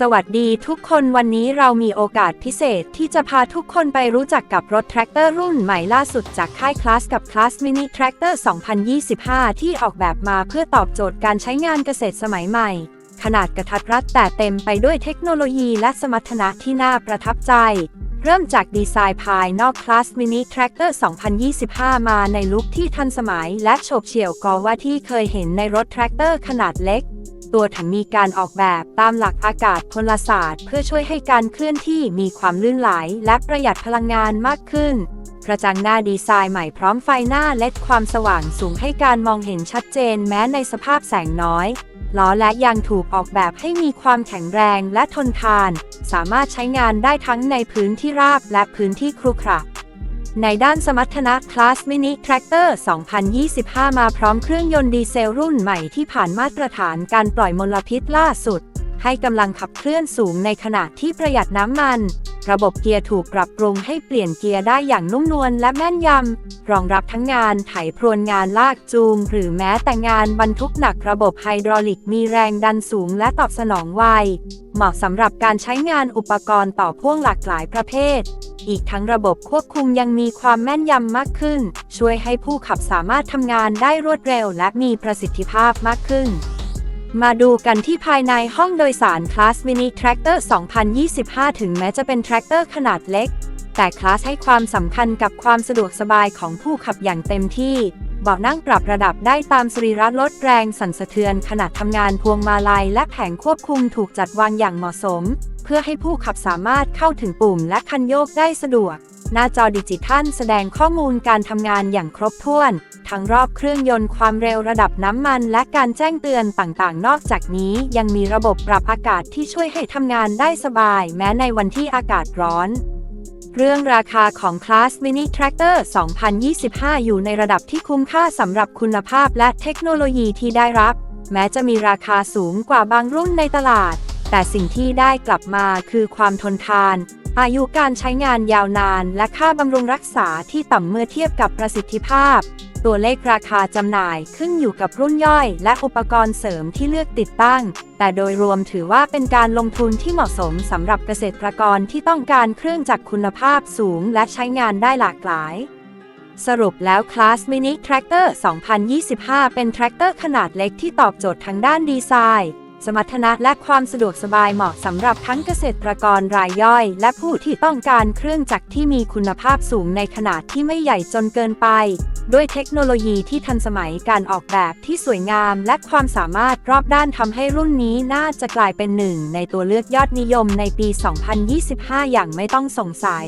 สวัสดีทุกคนวันนี้เรามีโอกาสพิเศษที่จะพาทุกคนไปรู้จักกับรถแทรกเตอร์รุ่นใหม่ล่าสุดจากค่ายคลาสกับคลาสมินิแทรกเตอร์2025 ที่ออกแบบมาเพื่อตอบโจทย์การใช้งานเกษตรสมัยใหม่ ขนาดกระทัดรัดแต่เต็มไปด้วยเทคโนโลยีและสมรรถนะที่น่าประทับใจ เริ่มจากดีไซน์ภายนอกคลาสมินิแทรกเตอร์2025 มาในลุคที่ทันสมัยและโฉบเฉี่ยวกว่าที่เคยเห็นในรถแทรกเตอร์ขนาดเล็ก ตัวถังมีการออกแบบตามหลักอากาศพลศาสตร์ เพื่อช่วยให้การเคลื่อนที่มีความลื่นไหลและประหยัดพลังงานมากขึ้น กระจังหน้าดีไซน์ใหม่พร้อมไฟหน้าเล็ดความสว่างสูงให้การมองเห็นชัดเจนแม้ในสภาพแสงน้อยล้อและยางถูกออกแบบให้มีความแข็งแรงและทนทาน สามารถใช้งานได้ทั้งในพื้นที่ราบและพื้นที่ครุขระ ในด้านสมรรถนะคลาสมินิแทรกเตอร์ 2025 มาพร้อมเครื่องยนต์ดีเซลรุ่นใหม่ที่ผ่านมาตรฐานการปล่อยมลพิษล่าสุด ให้กำลังขับเคลื่อนสูงในขณะที่ประหยัดน้ำมัน ระบบเกียร์ถูกปรับปรุงให้เปลี่ยนเกียร์ได้อย่างนุ่มนวลและแม่นยำ รองรับทั้งงานไถพรวนงานลากจูง หรือแม้แต่งานบรรทุกหนักระบบไฮดรอลิกมีแรงดันสูงและตอบสนองไว เหมาะสำหรับการใช้งานอุปกรณ์ต่อพ่วงหลากหลายประเภท อีกทั้งระบบควบคุมยังมีความแม่นยำมากขึ้น ช่วยให้ผู้ขับสามารถทำงานได้รวดเร็วและมีประสิทธิภาพมากขึ้น มาดูกันที่ภายในห้องโดยสารคลาสมินิแทรกเตอร์ 2025 ถึงแม้จะเป็นแทรกเตอร์ขนาดเล็ก แต่คลาสให้ความสำคัญกับความสะดวกสบายของผู้ขับอย่างเต็มที่ เบาะนั่งปรับระดับได้ตามสรีระลดแรงสั่นสะเทือนขณะทำงานพวงมาลัยและแผงควบคุมถูกจัดวางอย่างเหมาะสม เพื่อให้ผู้ขับสามารถเข้าถึงปุ่มและคันโยกได้สะดวก หน้าจอดิจิทัลแสดงข้อมูลการทำงานอย่างครบถ้วน ทั้งรอบเครื่องยนต์ความเร็วระดับน้ำมันและการแจ้งเตือนต่างๆ นอกจากนี้ยังมีระบบปรับอากาศที่ช่วยให้ทำงานได้สบาย แม้ในวันที่อากาศร้อนเรื่องราคาของคลาส Mini Tractor 2025 อยู่ในระดับที่คุ้มค่าสำหรับคุณภาพและเทคโนโลยีที่ได้รับ แม้จะมีราคาสูงกว่าบางรุ่นในตลาด แต่สิ่งที่ได้กลับมาคือความทนทาน อายุการใช้งานยาวนานและค่าบำรุงรักษาที่ต่ำเมื่อเทียบกับประสิทธิภาพ ตัวเลขราคาจำหน่ายขึ้นอยู่กับรุ่นย่อย และอุปกรณ์เสริมที่เลือกติดตั้ง แต่โดยรวมถือว่าเป็นการลงทุนที่เหมาะสมสำหรับเกษตรกรที่ต้องการเครื่องจักรคุณภาพสูงและใช้งานได้หลากหลายสรุปแล้วคลาสมินิแทรกเตอร์2025 เป็นแทรกเตอร์ขนาดเล็กที่ตอบโจทย์ทางด้านดีไซน์ สมรรถนะและความสะดวกสบายเหมาะสำหรับทั้งเกษตรกรรายย่อย และผู้ที่ต้องการเครื่องจักรที่มีคุณภาพสูงในขนาดที่ไม่ใหญ่จนเกินไป ด้วยเทคโนโลยีที่ทันสมัยการออกแบบที่สวยงาม และความสามารถรอบด้านทำให้รุ่นนี้น่าจะกลายเป็นหนึ่งในตัวเลือกยอดนิยมในปี 2025 อย่างไม่ต้องสงสัย